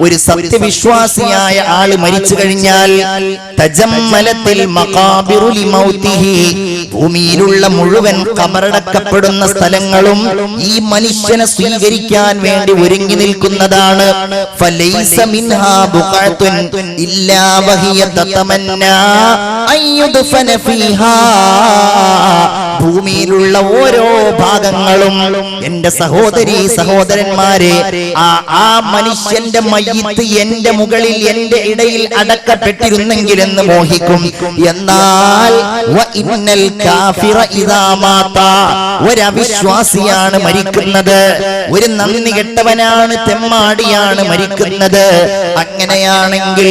ഒരു സത്യവിശ്വാസിയായ ആൾ മരിച്ചു കഴിഞ്ഞാൽ തജമ്മലത്തിൽ ഭൂമിയിലുള്ള മുഴുവൻ കബറടക്കപ്പെടുന്ന സ്ഥലങ്ങളും ഈ മനുഷ്യനെ സ്വീകരിക്കാൻ വേണ്ടി ഒരുങ്ങി നിൽക്കുന്നതാണ്. ഫലൈസ മിൻഹാ ബുഖഅത്തുൻ ഇല്ലാ ഭൂമിയിലുള്ള ഓരോ ഭാഗങ്ങളും എന്റെ സഹോദരി സഹോദരന്മാരെ ആ ആ മനുഷ്യന്റെ മയ്യത്ത് എന്റെ മുകളിൽ എന്റെ ഇടയിൽ അടക്കപ്പെട്ടിരുന്നെങ്കിൽ എന്ന് മോഹിക്കും. എന്നാൽ കാഫിറ ഒരവിശ്വാസിയാണ് മരിക്കുന്നത്. ഒരു നന്ദി കെട്ടവനാണ് തെമ്മാടിയാണ് മരിക്കുന്നത്. അങ്ങനെയാണെങ്കിൽ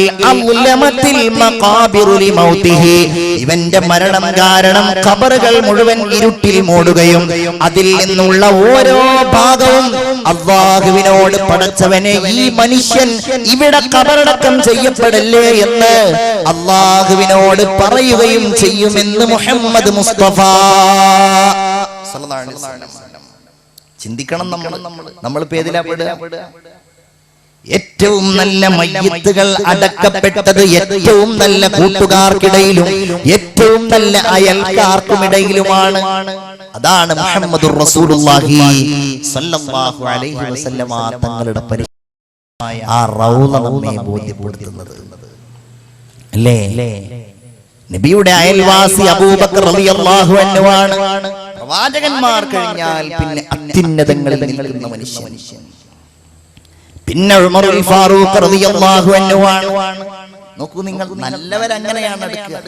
ഇവന്റെ മരണം കാരണം ഖബറുകൾ മുഴുവൻ ഇരുട്ടിൽ മൂടുകയും അതിൽ നിന്നുള്ള ഓരോ ഭാഗവും അള്ളാഹുവിനോട് പടച്ചവനെ ഈ മനുഷ്യൻ ഇവിടെ കബറടക്കം ചെയ്യപ്പെടല്ലേ? എന്ന് അള്ളാഹുവിനോട് പറയുകയും ചെയ്യുമെന്ന് മുഹമ്മദ് മുസ്തഫ. ചിന്തിക്കണം നമ്മൾ. നമ്മൾ പേതിലാപ്പെടുക ഏറ്റവും നല്ല മയ്യത്തുകൾ അടക്കപ്പെട്ടത് ഏറ്റവും നല്ല കൂട്ടുകാർക്കിടയിലും ഏറ്റവും നല്ല അയൽക്കാർക്കുമിടയിലുമാണ്. അതാണ് മുഹമ്മദ് റസൂലുള്ളാഹി അലൈഹി വസല്ലമ തങ്ങളുടെ പരിശുദ്ധമായ ആ റൗള നമ്മെ ബോധ്യപ്പെടുത്തുന്നത്. അല്ലേ? നബിയുടെ അയൽവാസി അബൂബക്കർ റളിയല്ലാഹു അൻഹുവാണ്. പ്രവാചകന്മാർ കഴിഞ്ഞാൽ പിന്നെ അത്യുന്നതങ്ങളിൽ നിൽക്കുന്ന മനുഷ്യൻ. പിന്നെ ഫാറൂഖ് റളിയല്ലാഹു അൻഹുവാണ് നോക്കൂ നിങ്ങൾ നല്ലവരങ്ങനെയാണ് എടുക്കുക.